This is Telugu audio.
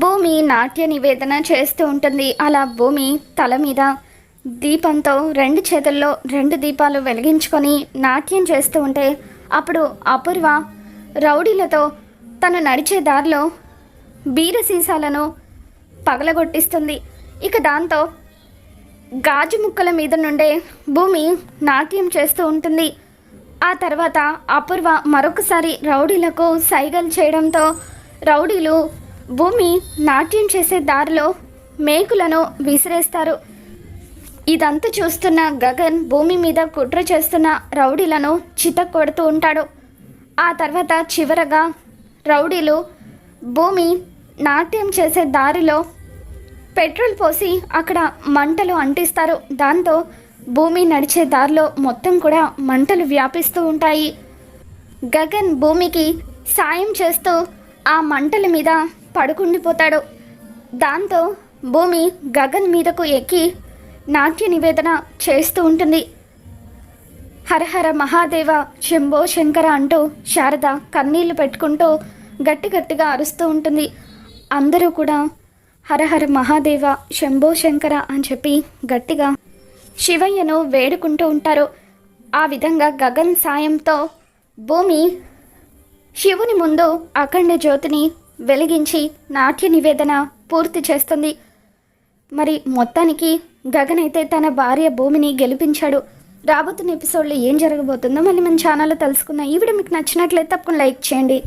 భూమి నాట్య నివేదన చేస్తూ ఉంటుంది. అలా భూమి తల మీద దీపంతో రెండు చేతుల్లో రెండు దీపాలు వెలిగించుకొని నాట్యం చేస్తూ ఉంటే అప్పుడు అపూర్వ రౌడీలతో తను నడిచే దారిలో బీర సీసాలను పగలగొట్టిస్తుంది. ఇక దాంతో గాజు ముక్కల మీద నుండే భూమి నాట్యం చేస్తూ ఉంటుంది. ఆ తర్వాత అపూర్వ మరొకసారి రౌడీలకు సైగలు చేయడంతో రౌడీలు భూమి నాట్యం చేసే దారిలో మేకులను విసిరేస్తారు. ఇదంతా చూస్తున్న గగన్ భూమి మీద కుట్ర చేస్తున్న రౌడీలను చిత కొడుతూ ఉంటాడు. ఆ తర్వాత చివరగా రౌడీలు భూమి నాట్యం చేసే దారిలో పెట్రోల్ పోసి అక్కడ మంటలు అంటిస్తారు. దాంతో భూమి నడిచే దారిలో మొత్తం కూడా మంటలు వ్యాపిస్తూ ఉంటాయి. గగన్ భూమికి సాయం చేస్తూ ఆ మంటల మీద పడుకుండిపోతాడు. దాంతో భూమి గగన్ మీదకు ఎక్కి నాట్య నివేదన చేస్తూ ఉంటుంది. హరహర మహాదేవ శంభో శంకర అంటూ శారద కన్నీళ్ళు పెట్టుకుంటూ గట్టి గట్టిగా అరుస్తూ ఉంటుంది. అందరూ కూడా హరహర మహాదేవ శంభో శంకర అని చెప్పి గట్టిగా శివయ్యను వేడుకుంటూ ఉంటారు. ఆ విధంగా గగన్ సాయంతో భూమి శివుని ముందు అఖండ జ్యోతిని వెలిగించి నాట్య నివేదన పూర్తి చేస్తుంది. మరి మొత్తానికి గగన్ అయితే తన భార్య భూమిని గెలిపించాడు. రాబోతున్న ఎపిసోడ్లో ఏం జరగబోతుందో మళ్ళీ మన ఛానల్లో తెలుసుకుందాం. ఈ వీడియో మీకు నచ్చినట్లయితే తప్పకుండా లైక్ చేయండి.